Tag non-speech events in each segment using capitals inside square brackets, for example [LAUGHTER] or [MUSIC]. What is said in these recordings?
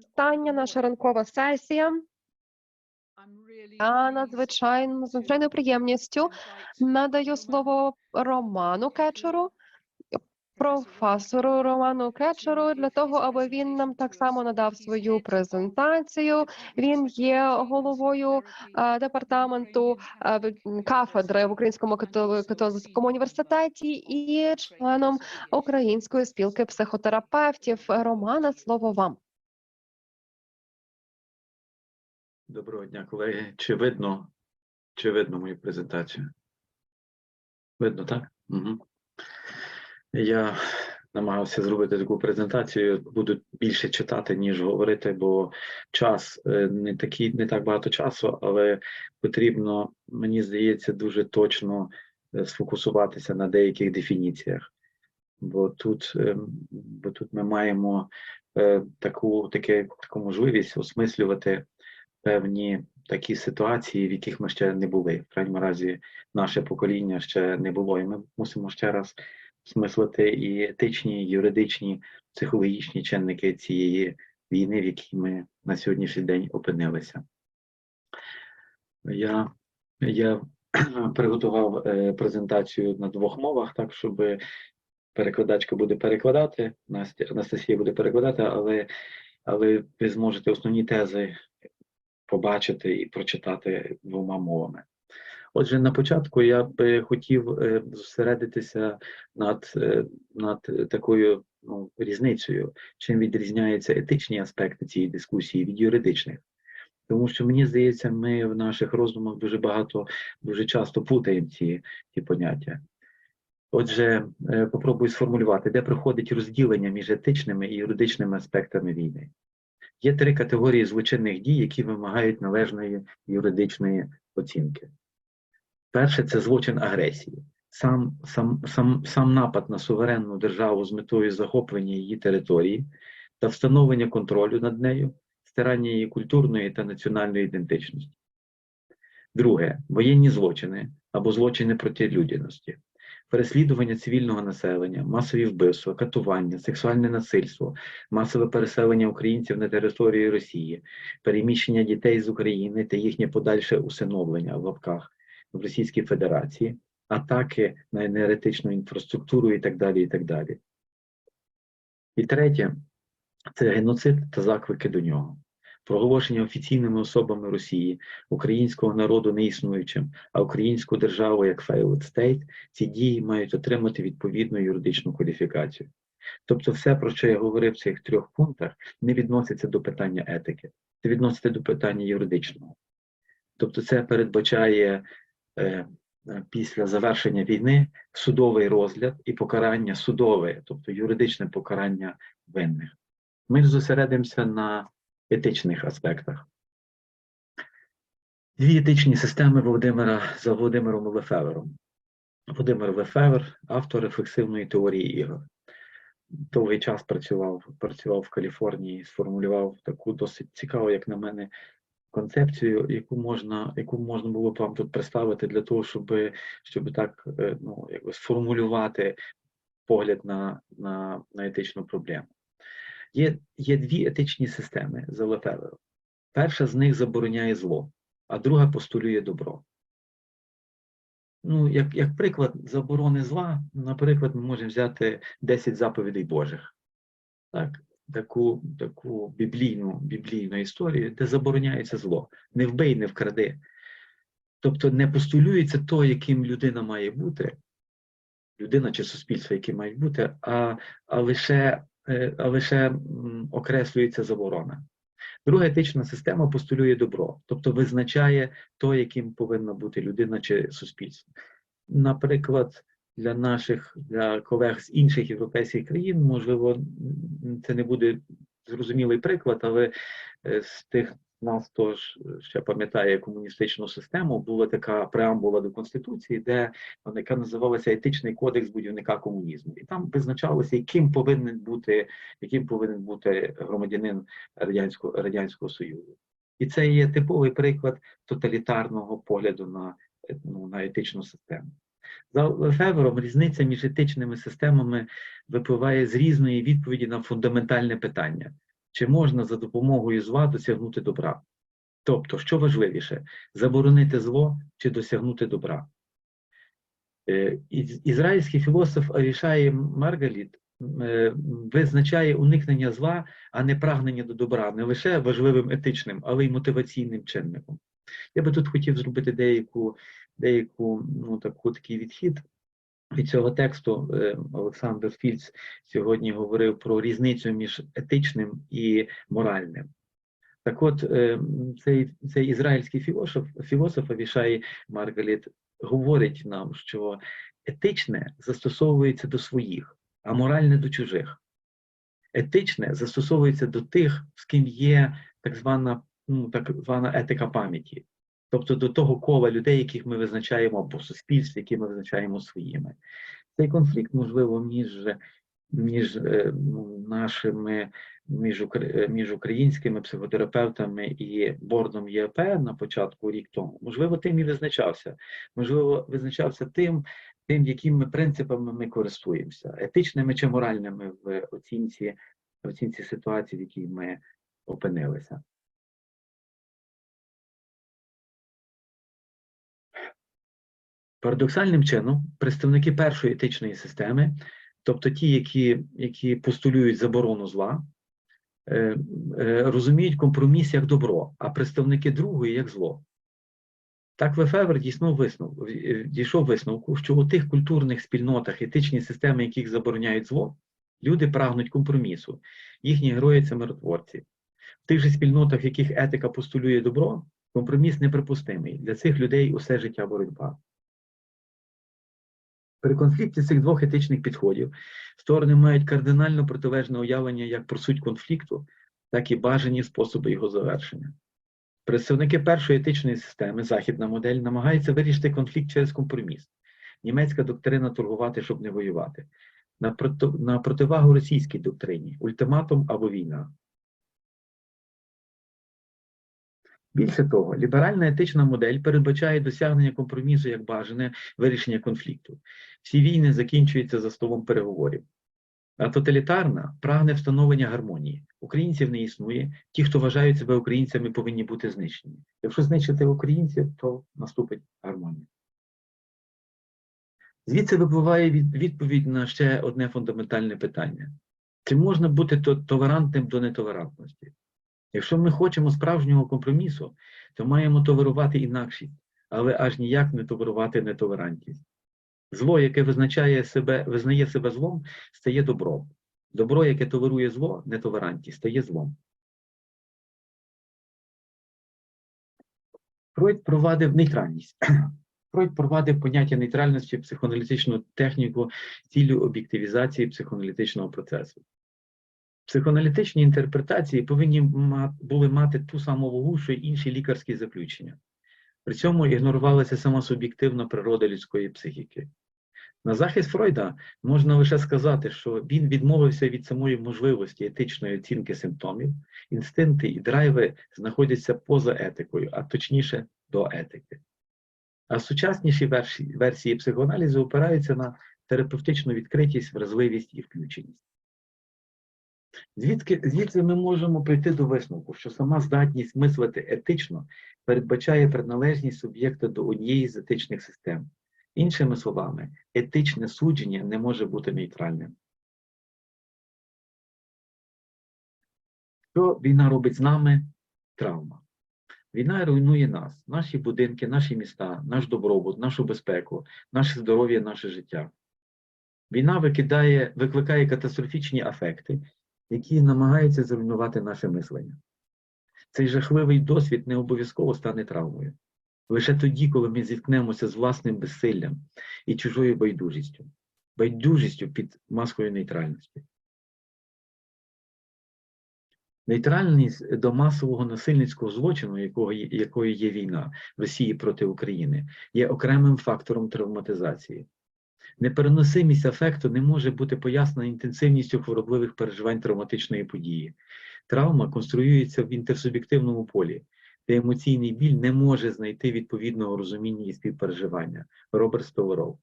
Остання наша ранкова сесія. Я надзвичайно надзвичайною приємністю надаю слово Роману Кечеру, професору Роману Кечеру, для того, аби він нам так само надав свою презентацію. Він є головою е, департаменту е, кафедри в Українському католицькому університеті і членом Української спілки психотерапевтів. Романа, слово вам. Доброго дня, колеги. Чи видно, чи видно мою презентацію? Видно, так? Угу. Я намагався зробити таку презентацію. Буду більше читати, ніж говорити, бо час е, не такий, не так багато часу, але потрібно, мені здається, дуже точно е, сфокусуватися на деяких дефініціях. Бо тут, ем, бо тут ми маємо е, таку, таке, таку можливість осмислювати певні такі ситуації, в яких ми ще не були. В крайньому разі, наше покоління ще не було, і ми мусимо ще раз осмислити і етичні, і юридичні, психологічні чинники цієї війни, в якій ми на сьогоднішній день опинилися. Я, я [CLEARS THROAT] приготував е, презентацію на двох мовах, так щоб перекладачка буде перекладати, Анастасія буде перекладати, але, але ви зможете основні тези побачити і прочитати двома мовами. Отже, на початку я би хотів е, зосередитися над, е, над такою ну, різницею, чим відрізняються етичні аспекти цієї дискусії від юридичних. Тому що мені здається, ми в наших роздумах дуже багато, дуже часто путаємо ці, ці поняття. Отже, е, попробую сформулювати, де проходить розділення між етичними і юридичними аспектами війни. Є три категорії злочинних дій, які вимагають належної юридичної оцінки. Перше це злочин агресії. Сам, сам, сам, сам напад на суверенну державу з метою захоплення її території та встановлення контролю над нею, стирання її культурної та національної ідентичності. Друге воєнні злочини або злочини проти людяності, переслідування цивільного населення, масові вбивства, катування, сексуальне насильство, масове переселення українців на території Росії, переміщення дітей з України та їхнє подальше усиновлення в лапках в Російській Федерації, атаки на енергетичну інфраструктуру і так далі. І так далі. І третє це геноцид та заклики до нього. Проголошення офіційними особами Росії українського народу неіснуючим, а українську державу як failed state, ці дії мають отримати відповідну юридичну кваліфікацію. Тобто, все, про що я говорив в цих трьох пунктах, не відноситься до питання етики, це відноситься до питання юридичного. Тобто, це передбачає після завершення війни судовий розгляд і покарання судове, тобто юридичне покарання винних. Ми зосередимося на етичних аспектах. Дві етичні системи Володимира за Володимиром Лефевером. Володимир Лефевер, автор рефлексивної теорії ігор. Довгий час працював, працював в Каліфорнії, сформулював таку досить цікаву, як на мене, концепцію, яку можна, яку можна було б вам тут представити для того, щоб, щоб так е, ну, якби сформулювати погляд на, на, на етичну проблему. Є, є дві етичні системи за Лефевером. Перша з них забороняє зло, а друга постулює добро. Ну, як, як приклад заборони зла, наприклад, ми можемо взяти 10 заповідей Божих. Так, таку, таку біблійну, біблійну історію, де забороняється зло. Не вбий, не вкради. Тобто не постулюється то, яким людина має бути, людина чи суспільство, яке мають бути, а, а лише, е, а лише окреслюється заборона. Друга етична система постулює добро, тобто визначає то, яким повинна бути людина чи суспільство. Наприклад, для наших для колег з інших європейських країн, можливо, це не буде зрозумілий приклад, але е, з тих нас, хто ж ще пам'ятає комуністичну систему, була така преамбула до Конституції, де яка називалася Етичний кодекс будівника комунізму. І там визначалося, яким повинен бути, яким повинен бути громадянин Радянського, Радянського Союзу. І це є типовий приклад тоталітарного погляду на, ну, на етичну систему. За Лефевером різниця між етичними системами випливає з різної відповіді на фундаментальне питання: чи можна за допомогою зла досягнути добра? Тобто, що важливіше, заборонити зло чи досягнути добра? Е, Ізраїльський філософ Авішай Маргаліт е, визначає уникнення зла, а не прагнення до добра, не лише важливим етичним, але й мотиваційним чинником. Я би тут хотів зробити деяку, деяку ну, таку, такий відхід від цього тексту. Е, Олександр Фільц сьогодні говорив про різницю між етичним і моральним. Так от, е, цей, цей ізраїльський філософ, філософ Авішай Маргаліт говорить нам, що етичне застосовується до своїх, а моральне до чужих. Етичне застосовується до тих, з ким є так звана, ну, так звана етика пам'яті, тобто до того кола людей, яких ми визначаємо, або суспільств, які ми визначаємо своїми. Цей конфлікт, можливо, між, між е, ну, нашими між, е, між українськими психотерапевтами і бордом ЄП на початку рік тому, можливо, тим і визначався. Можливо, визначався тим, тим, якими принципами ми користуємося, етичними чи моральними в оцінці, в оцінці ситуації, в якій ми опинилися. Парадоксальним чином, представники першої етичної системи, тобто ті, які, які постулюють заборону зла, е, е, розуміють компроміс як добро, а представники другої як зло. Так Лефевер дійсно висновку, дійшов висновку, що у тих культурних спільнотах етичні системи, яких забороняють зло, люди прагнуть компромісу, їхні герої це миротворці. В тих же спільнотах, в яких етика постулює добро, компроміс неприпустимий. Для цих людей усе життя боротьба. При конфлікті цих двох етичних підходів сторони мають кардинально протилежне уявлення як про суть конфлікту, так і бажані способи його завершення. Представники першої етичної системи, західна модель, намагаються вирішити конфлікт через компроміс. Німецька доктрина торгувати, щоб не воювати. На, проти, противагу російській доктрині ультиматум або війна. Більше того, ліберальна етична модель передбачає досягнення компромісу як бажане вирішення конфлікту. Всі війни закінчуються за столом переговорів. А тоталітарна прагне встановлення гармонії. Українців не існує. Ті, хто вважають себе українцями, повинні бути знищені. Якщо знищити українців, то наступить гармонія. Звідси випливає відповідь на ще одне фундаментальне питання: чи можна бути то- толерантним до нетолерантності? Якщо ми хочемо справжнього компромісу, то маємо толерувати інакшість, але аж ніяк не толерувати нетолерантність. Зло, яке визначає себе, визнає себе злом, стає добром. Добро, яке толерує зло, нетолерантність, стає злом. Фройд провадив нейтральність. [CLEARS THROAT] Фройд провадив поняття нейтральності психоаналітичну техніку з об'єктивізації психоаналітичного процесу. Психоаналітичні інтерпретації повинні були мати ту саму вагу, що й інші лікарські заключення. При цьому ігнорувалася сама суб'єктивна природа людської психіки. На захист Фройда можна лише сказати, що він відмовився від самої можливості етичної оцінки симптомів, інстинкти і драйви знаходяться поза етикою, а точніше до етики. А сучасніші версії, психоаналізу опираються на терапевтичну відкритість, вразливість і включеність. Звідки, звідси ми можемо прийти до висновку, що сама здатність мислити етично передбачає приналежність суб'єкта до однієї з етичних систем. Іншими словами, етичне судження не може бути нейтральним. Що війна робить з нами? Травма. Війна руйнує нас, наші будинки, наші міста, наш добробут, нашу безпеку, наше здоров'я, наше життя. Війна викидає, викликає катастрофічні афекти, які намагаються зруйнувати наше мислення. Цей жахливий досвід не обов'язково стане травмою. Лише тоді, коли ми зіткнемося з власним безсиллям і чужою байдужістю, байдужістю під маскою нейтральності. Нейтральність до масового насильницького злочину, якого, якою є війна Росії проти України, є окремим фактором травматизації. Непереносимість афекту не може бути пояснена інтенсивністю хворобливих переживань травматичної події. Травма конструюється в інтерсуб'єктивному полі, де емоційний біль не може знайти відповідного розуміння і співпереживання. Роберт Столоров.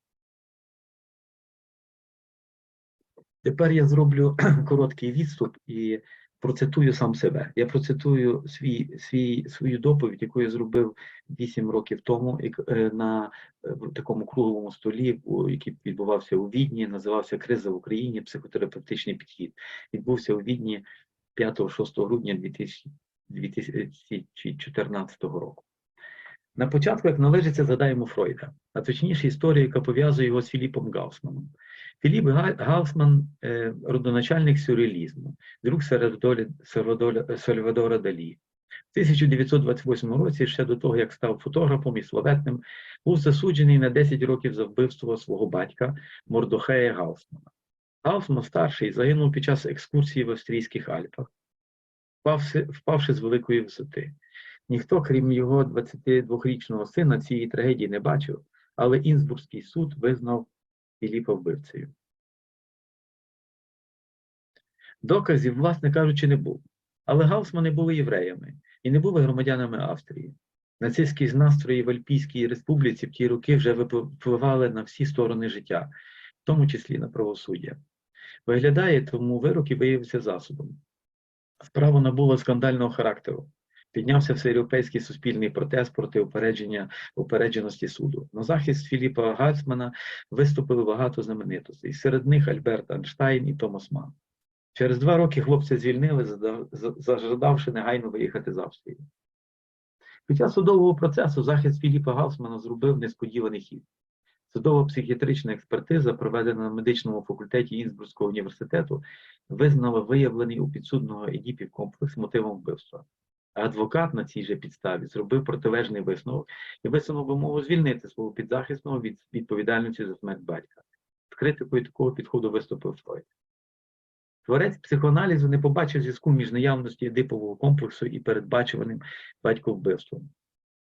Тепер я зроблю [CLEARS THROAT] короткий відступ і процитую сам себе. Я процитую свій, свій, свою доповідь, яку я зробив 8 років тому е, на е, такому круглому столі, який відбувався у Відні, називався Криза в Україні, психотерапевтичний підхід. Відбувся у Відні 5-6 грудня 2000 2014 року. На початку, як належиться, згадаємо Фройда, а точніше історію, яка пов'язує його з Філіпом Гаусманом. Філіп Гаусман е, родоначальник сюрреалізму, друг Сальвадора, Далі. В 1928 році, ще до того, як став фотографом і славетним, був засуджений на 10 років за вбивство свого батька Мордохея Гаусмана. Гаусман старший загинув під час екскурсії в австрійських Альпах, впавши з великої висоти. Ніхто, крім його 22-річного сина, цієї трагедії не бачив, але Інсбурзький суд визнав Філіпа вбивцею. Доказів, власне кажучи, не було. Але Гаусмани були євреями і не були громадянами Австрії. Нацистські настрої в Альпійській республіці в ті роки вже випливали на всі сторони життя, в тому числі на правосуддя. Виглядає, тому вирок і виявився засобом. Справа набула скандального характеру. Піднявся всеєвропейський суспільний протест проти упередження упередженості суду. На захист Філіпа Гальцмана виступили багато знаменитостей. Серед них Альберт Einштейн і Томас Ман. Через два роки хлопця звільнили, зажадавши негайно виїхати з Австрії. Під час судового процесу захист Філіпа Гаусмана зробив несподіваний хід. Судова психіатрична експертиза, проведена на медичному факультеті Інсбурзького університету, визнала виявлений у підсудного Едіпів комплекс мотивом вбивства. Адвокат на цій же підставі зробив протилежний висновок і висунув вимогу звільнити свого підзахисного від відповідальності за смерть батька. З критикою такого підходу виступив Фройд. Творець психоаналізу не побачив зв'язку між наявності едипового комплексу і передбачуваним батьковбивством.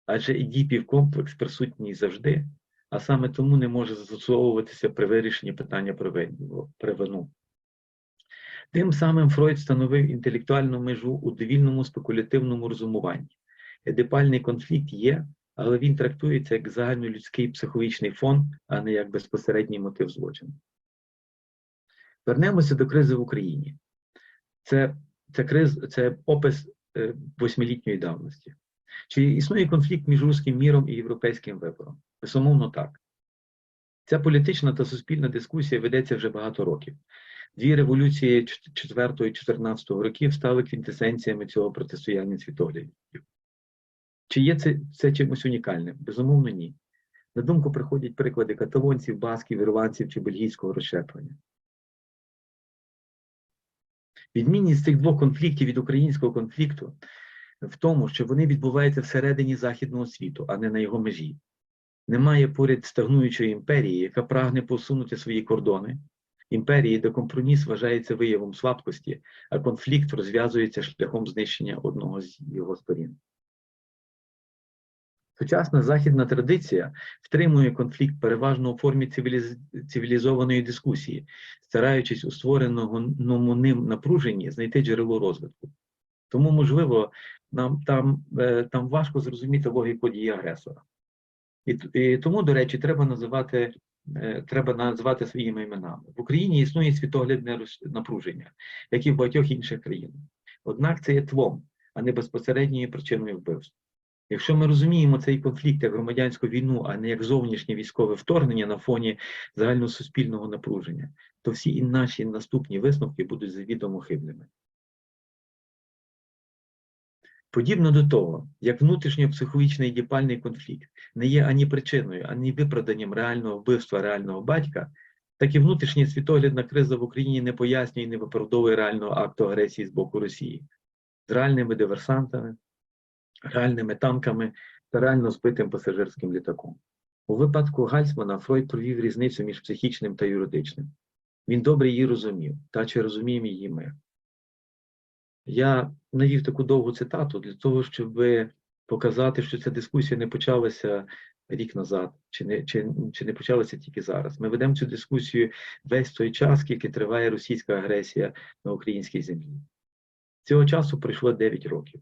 Адже едіпів комплекс присутній завжди, а саме тому не може застосовуватися при вирішенні питання про вину. Тим самим Фройд встановив інтелектуальну межу у довільному спекулятивному розумуванні. Едипальний конфлікт є, але він трактується як загальнолюдський психологічний фон, а не як безпосередній мотив злочину. Вернемося до кризи в Україні. Це, це, криз, це опис е, восьмилітньої давності. Чи існує конфлікт між руським міром і європейським вибором? Безумовно, так. Ця політична та суспільна дискусія ведеться вже багато років. Дві революції 4-14 років стали квінтесенціями цього протистояння світоглядів. Чи є це, це чимось унікальним? Безумовно, ні. На думку приходять приклади каталонців, басків, ірландців чи бельгійського розщеплення. Відмінність цих двох конфліктів від українського конфлікту в тому, що вони відбуваються всередині західного світу, а не на його межі. Немає поряд стагнуючої імперії, яка прагне посунути свої кордони, імперії, де компроміс вважається виявом слабкості, а конфлікт розв'язується шляхом знищення одного з його сторін. Сучасна західна традиція втримує конфлікт переважно у формі цивіліз... цивілізованої дискусії, стараючись у створеному ним напруженні знайти джерело розвитку. Тому, можливо, нам там, е, там важко зрозуміти логіку дії агресора. І, і тому, до речі, треба називати, треба називати своїми іменами. В Україні існує світоглядне напруження, як і в багатьох інших країнах. Однак це є тлом, а не безпосередньою причиною вбивств. Якщо ми розуміємо цей конфлікт як громадянську війну, а не як зовнішнє військове вторгнення на фоні загальносуспільного напруження, то всі і наші наступні висновки будуть завідомо хибними. Подібно до того, як внутрішньопсихологічний діпальний конфлікт не є ані причиною, ані виправданням реального вбивства реального батька, так і внутрішня світоглядна криза в Україні не пояснює і не виправдовує реального акту агресії з боку Росії з реальними диверсантами, реальними танками та реально збитим пасажирським літаком. У випадку Гальцмана Фройд провів різницю між психічним та юридичним. Він добре її розумів, та чи розуміємо її ми. Я навів таку довгу цитату для того, щоб показати, що ця дискусія не почалася рік назад, чи не, чи, чи не почалася тільки зараз. Ми ведемо цю дискусію весь той час, скільки триває російська агресія на українській землі. Цього часу пройшло 9 років.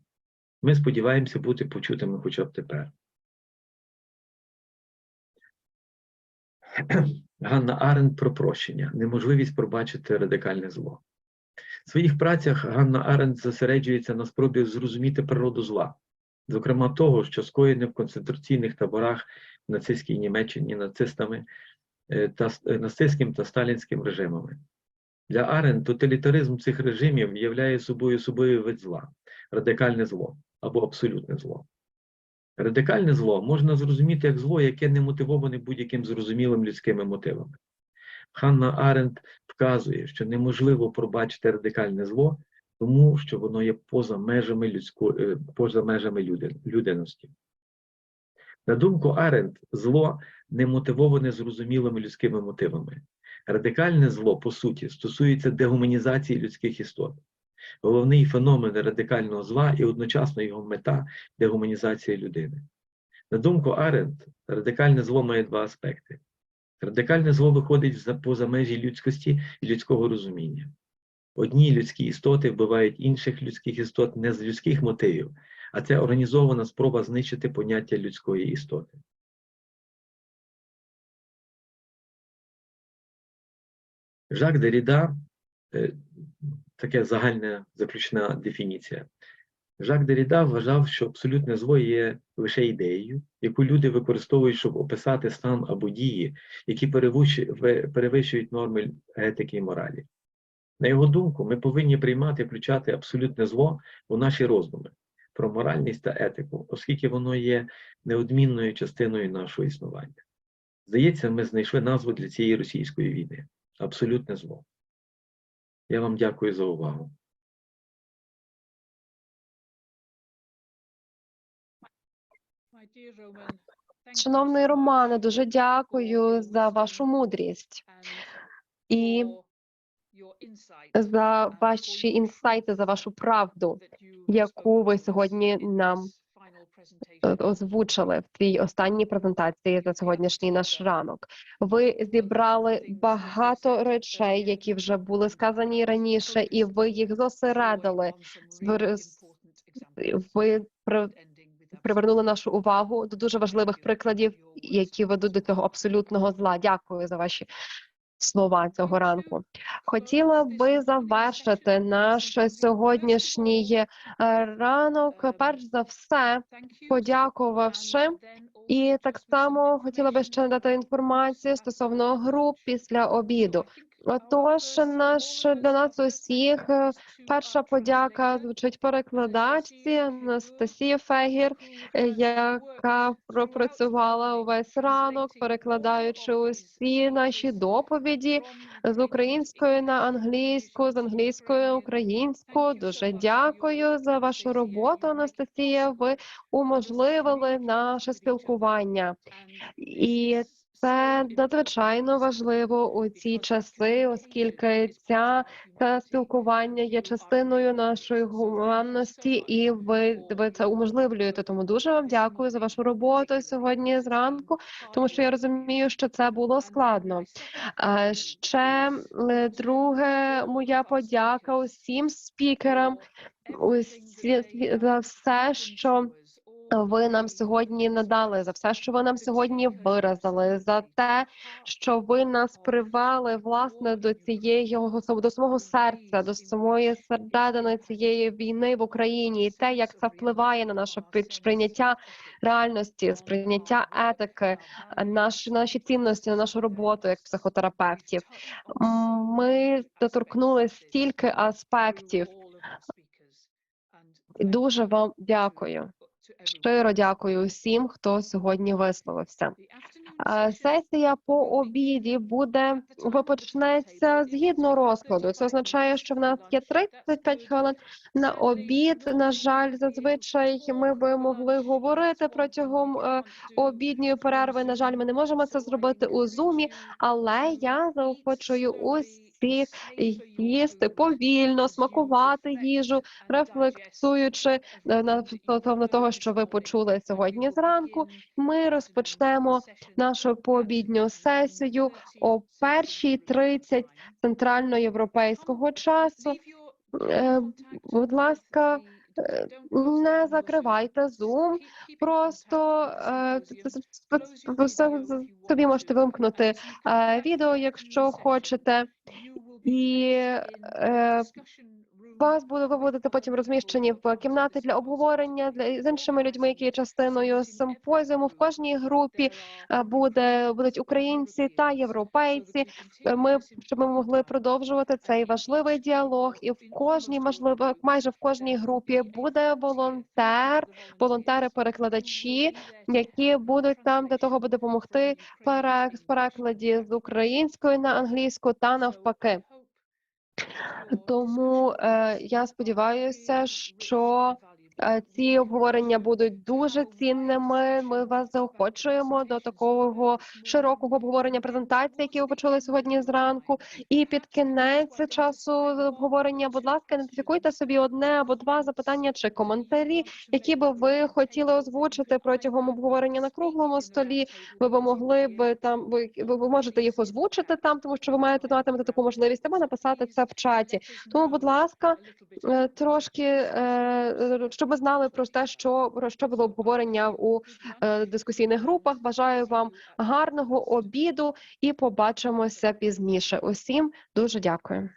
Ми сподіваємося бути почутими хоча б тепер. Ганна Аренд про прощення, неможливість пробачити радикальне зло. Своїх працях Ганна Аренд зосереджується на спробі зрозуміти природу зла, зокрема того, що скоєне в концентраційних таборах в нацистській Німеччині нацистами е, та е, нацистським та сталінським режимами. Для Аренд тоталітаризм цих режимів являє собою особливий вид зла, радикальне зло або абсолютне зло. Радикальне зло можна зрозуміти як зло, яке не мотивоване будь-яким зрозумілим людськими мотивами. Ханна Аренд вказує, що неможливо пробачити радикальне зло, тому що воно є поза межами людської, поза межами людяності. На думку Аренд, зло не мотивоване зрозумілими людськими мотивами. Радикальне зло, по суті, стосується дегуманізації людських істот. Головний феномен радикального зла і одночасно його мета дегуманізація людини. На думку Аренд, радикальне зло має два аспекти. Радикальне зло виходить поза межі людськості і людського розуміння. Одні людські істоти вбивають інших людських істот не з людських мотивів, а це організована спроба знищити поняття людської істоти. Жак Деріда е, таке загальна заключна дефініція. Жак Деріда вважав, що абсолютне зло є лише ідеєю, яку люди використовують, щоб описати стан або дії, які перевищують, норми етики і моралі. На його думку, ми повинні приймати і включати абсолютне зло у наші роздуми про моральність та етику, оскільки воно є неодмінною частиною нашого існування. Здається, ми знайшли назву для цієї російської війни абсолютне зло. Я вам дякую за увагу. Шановний Романе, дуже дякую за вашу мудрість і за ваші інсайти, за вашу правду, яку ви сьогодні нам е, озвучили в цій останній презентації за сьогоднішній наш ранок. Ви зібрали багато речей, які вже були сказані раніше, і ви їх зосередили. Ви привернули нашу увагу до дуже важливих прикладів, які ведуть до цього абсолютного зла. Дякую за ваші слова цього ранку. Хотіла би завершити наш сьогоднішній е, ранок. Перш за все, подякувавши. І так само хотіла би ще надати інформацію стосовно груп після обіду. Отож, наш для нас усіх е, перша подяка звучить перекладачці Анастасії Фегір, е, яка пропрацювала увесь ранок, перекладаючи усі наші доповіді з української на англійську, з англійської на українську. Дуже дякую за вашу роботу, Анастасія. Ви уможливили наше спілкування. І це надзвичайно важливо у ці часи, оскільки ця це спілкування є частиною нашої гуманності, і ви, ви це уможливлюєте. Тому дуже вам дякую за вашу роботу сьогодні зранку, тому що я розумію, що це було складно. Е, Ще е, друге, моя подяка усім спікерам, усі за все, що ви нам сьогодні надали за все, що ви нам сьогодні виразили, за те, що ви нас привели власне до цієї до самого серця, до самої середини цієї війни в Україні, і те, як це впливає на наше сприйняття реальності, сприйняття етики, наші наші цінності, на нашу роботу як психотерапевтів. Ми доторкнули стільки аспектів. Дуже вам дякую. Щиро дякую всім, хто сьогодні висловився. Сесія по обіді буде ви почнеться згідно розкладу. Це означає, що в нас є 35 хвилин на обід. На жаль, зазвичай ми би могли говорити протягом е, обідньої перерви. На жаль, ми не можемо це зробити у зумі, але я заохочую усіх їсти повільно, смакувати їжу, рефлексуючи е, стосовно того, що ви почули сьогодні зранку. Ми розпочнемо нашу пообідню сесію о 1.30 центральноєвропейського часу. Е, Будь ласка, Е, Не закривайте Zoom, просто е, тобі можете вимкнути е, відео, якщо хочете. І е, вас буде будете потім розміщені в кімнати для обговорення для з іншими людьми, які є частиною симпозіуму. В кожній групі е, буде будуть українці та європейці. Е, Ми щоб ми могли продовжувати цей важливий діалог, і в кожній можливо, майже в кожній групі буде волонтер, волонтери-перекладачі, які будуть там для того, аби допомогти перек- перекладі з української на англійську та навпаки. Тому е, я сподіваюся, що ці обговорення будуть дуже цінними. Ми вас заохочуємо до такого широкого обговорення презентації, які ви почули сьогодні зранку. І під кінець часу обговорення, будь ласка, ідентифікуйте собі одне або два запитання чи коментарі, які би ви хотіли озвучити протягом обговорення на круглому столі. Ви б могли б там ви, ви можете їх озвучити там, тому що ви маєте матимете таку можливість, або написати це в чаті. Тому, будь ласка, е, трошки е, щоб ми знали про те, що про що було обговорення у е, дискусійних групах. Бажаю вам гарного обіду і побачимося пізніше. Усім дуже дякую.